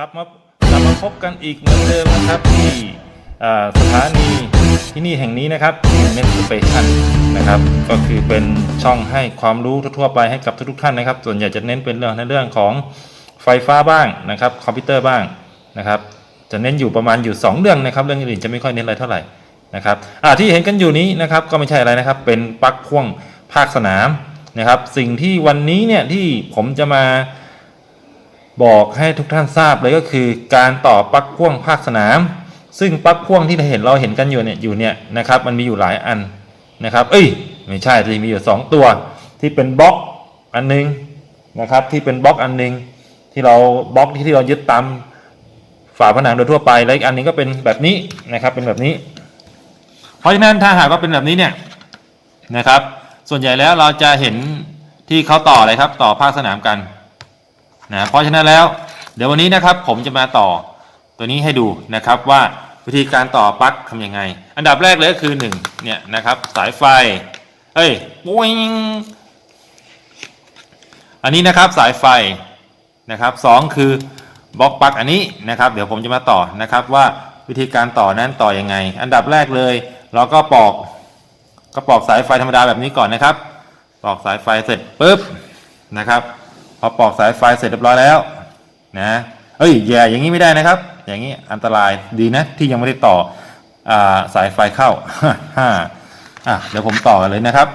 กลับมากลับมาพบกันอีกเหมือนเดิมนะครับที่สถานีที่นี่แห่งนี้นะครับเน็ตสเปชันนะครับก็คือเป็นช่องให้ความรู้ทั่วไปให้กับทุกๆท่านนะครับ ส่วนใหญ่จะเน้นเป็นเรื่องในเรื่องของไฟฟ้าบ้างนะครับ คอมพิวเตอร์บ้างนะครับจะเน้นอยู่ประมาณอยู่ 2 เรื่องนะครับ เรื่องอื่นจะไม่ค่อยเน้นอะไรเท่าไหร่นะครับที่เห็นกันอยู่นี้นะครับก็ไม่ใช่อะไรนะครับ เป็นปลั๊กพ่วงภาคสนามนะครับ สิ่งที่วันนี้เนี่ยที่ผมจะมา บอกให้ทุกท่านทราบเลยก็คือการต่อปลั๊กพ่วงภาคสนาม ซึ่งปลั๊กพ่วงที่เราเห็นเราเห็นกันอยู่เนี่ยอยู่เนี่ยนะครับมันมีอยู่หลายอันนะครับ เอ้ยไม่ใช่สิมีอยู่ 2 ตัว ที่เป็นบล็อกอันหนึงนะครับที่เป็นบล็อกอันหนึง ที่เราบล็อกที่ที่เรายึดตามฝาผนังโดยทั่วไปแล้วอีกอันนึงก็เป็นแบบนี้นะครับเป็นแบบนี้ เพราะฉะนั้นถ้าหากว่าเป็นแบบนี้เนี่ยนะครับ ส่วนใหญ่แล้วเราจะเห็นที่เขาต่ออะไรครับ ต่อภาคสนามกัน นะเพราะฉะนั้นแล้ว เดี๋ยววันนี้นะครับผมจะมาต่อตัวนี้ให้ดูนะครับว่าวิธีการต่อปลั๊กทำยังไง อันดับแรกเลยก็คือ1เนี่ยนะครับสายไฟเอ้ยปุ้งอันนี้นะครับสายไฟนะครับสองคือบล็อกปลั๊กอันนี้นะครับเดี๋ยวผมจะมาต่อนะครับว่าวิธีการต่อนั้นต่อยังไง อันดับแรกเลย เราก็ปอกก็ปอกสายไฟธรรมดาแบบนี้ก่อนนะครับ ปอกสายไฟเสร็จปุ๊บนะครับ พอปอกสายไฟเสร็จเรียบร้อยแล้วนะเอ้ยแย่อย่างนี้ไม่ได้นะครับ อย่างนี้อันตรายดีนะที่ยังไม่ได้ต่ออาสายไฟเข้าฮ่าอะเดี๋ยวผมต่อกันเลยนะครับ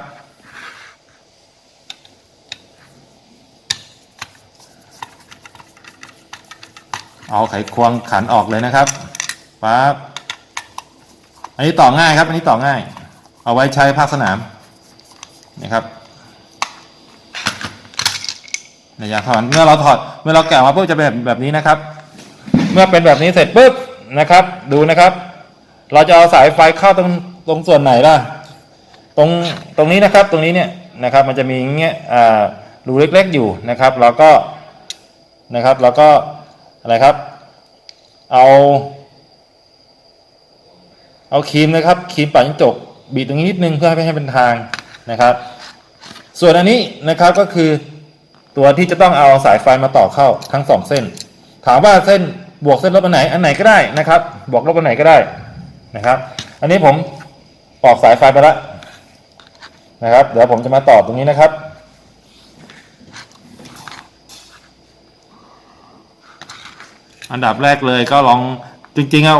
เอาไขควงขันออกเลยนะครับปั๊บอันนี้ต่อง่ายครับ อันนี้ต่อง่าย เอาไว้ใช้ภาคสนามนะครับ ระยะถอนเมื่อเราถอดเมื่อเราแกะมาปุ๊บจะเป็นแบบแบบนี้นะครับ เมื่อเป็นแบบนี้เสร็จปุ๊บนะครับ ดูนะครับ เราจะเอาสายไฟเข้าตรงตรงส่วนไหนล่ะ ตรงตรงนี้นะครับ ตรงนี้เนี่ยนะครับ มันจะมีอย่างเงี้ยรูเล็กๆอยู่นะครับ เราก็นะครับเราก็อะไรครับ เอาเอาครีมนะครับครีมปัดจิ้งจกบีบตรงนี้นิดนึงเพื่อให้ให้เป็นทางนะครับ ส่วนอันนี้นะครับก็คือ ตัวที่จะต้องเอาสายไฟมาต่อเข้าทั้งสองเส้น ถามว่าเส้นบวกเส้นลบอันไหนอันไหนก็ได้นะครับ บวกลบอันไหนก็ได้นะครับ อันนี้ผมปอกสายไฟไปแล้วนะครับ เดี๋ยวผมจะมาต่อตรงนี้นะครับ อันดับแรกเลยก็ลองจริงๆเอา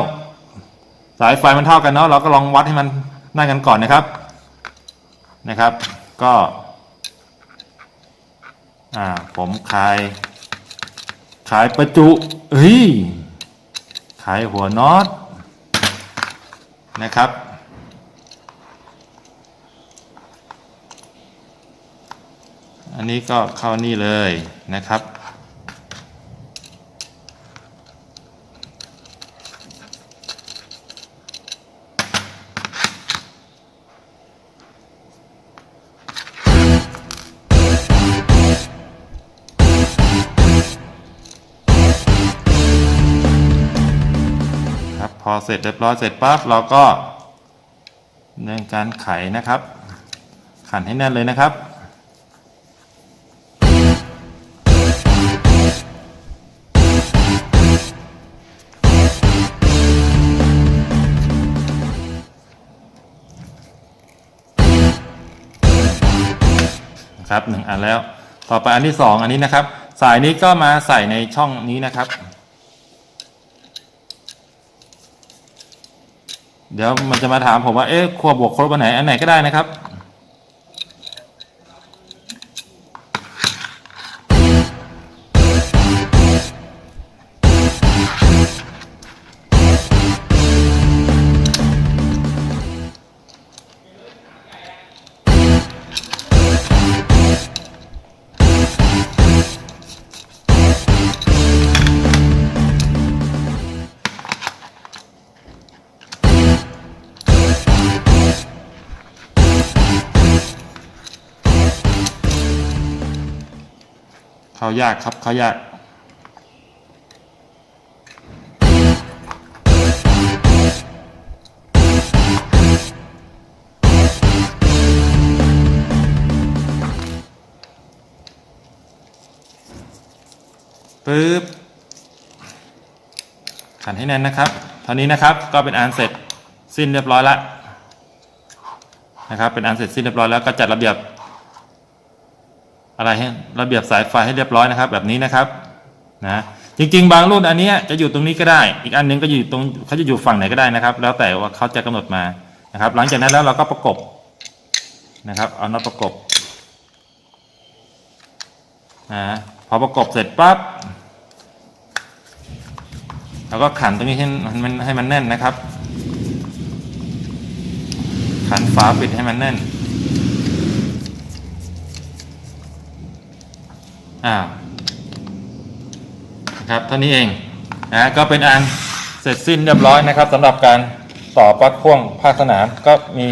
สายไฟมันเท่ากันเนาะเราก็ลองวัดให้มันนั่นกันก่อนนะครับนะครับ ก็ อ่า ผมขาย ขายประจุเฮ้ย ขายหัวน็อตนะครับ อันนี้ก็เข้านี่เลยนะครับ อเสร็จเรียบร้อยเสร็จปั๊บเราก็ดำเนินการไขนะครับ ขันให้แน่นเลยนะครับ นะครับหนึ่งอันแล้ว ต่อไปอันที่สองอันนี้นะครับ สายนี้ก็มาใส่ในช่องนี้นะครับ เดี๋ยวมันจะมาถามผมว่าเอ๊ะขั้วบวกครบอันไหนอันไหนก็ได้นะครับ เข้ายากครับเข้ายากปึ๊บขันให้แน่นนะครับเท่านี้นะครับก็เป็นอันเสร็จสิ้นเรียบร้อยแล้วนะครับเป็นอันเสร็จสิ้นเรียบร้อยแล้วก็จัดระเบียบ อะไรให้ระเบียบสายไฟให้เรียบร้อยนะครับ แบบนี้นะครับนะจริง ๆ บางรุ่นอันนี้จะอยู่ตรงนี้ก็ได้ อีกอันหนึงก็อยู่ตรงเขาจะอยู่ฝั่งไหนก็ได้นะครับ แล้วแต่ว่าเขาจะกำหนดมานะครับ หลังจากนั้นแล้วเราก็ประกบนะครับ เอาน็อตประกบนะพอประกบเสร็จปั๊บเราก็ขันตรงนี้ให้มันให้มันแน่นนะครับ ขันฝาปิดให้มันแน่น อ่านะครับเท่านี้เองนะก็เป็นอันเสร็จสิ้นเรียบร้อยนะครับสำหรับการต่อปลั๊กพ่วงภาคสนามก็มี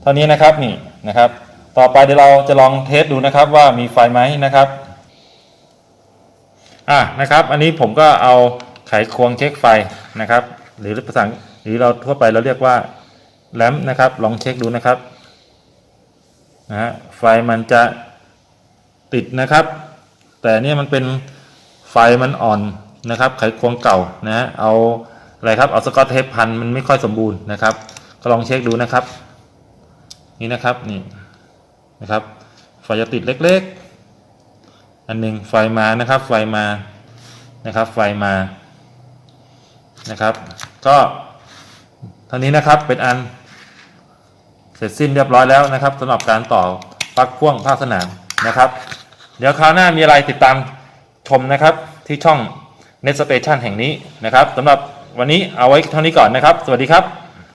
เท่านี้นะครับนี่นะครับ ต่อไปเดี๋ยวเราจะลองเทสดูนะครับว่ามีไฟไหมนะครับอ่านะครับ อันนี้ผมก็เอาไขควงเช็คไฟนะครับ หรือภาษาหรือเราทั่วไปเราเรียกว่าแลมนะครับ ลองเช็คดูนะครับนะฮะไฟมันจะติดนะครับ แต่เนี่ยมันเป็นไฟมันอ่อนนะครับไขควงเก่านะฮะเอาอะไรครับเอาสกอตเทปพันมันไม่ค่อยสมบูรณ์นะครับ ก็ลองเช็คดูนะครับ นี่นะครับนี่นะครับไฟจะติดเล็กๆ อันหนึ่งไฟมานะครับไฟมานะครับไฟมานะครับ ก็เท่านี้นะครับเป็นอันเสร็จสิ้นเรียบร้อยแล้วนะครับสำหรับการต่อปลั๊กพ่วงภาคสนามนะครับ เดี๋ยวคราวหน้ามีอะไรติดตามชมนะครับที่ช่อง Net Station แห่งนี้นะครับสำหรับวันนี้เอาไว้เท่านี้ก่อนนะครับ สวัสดีครับ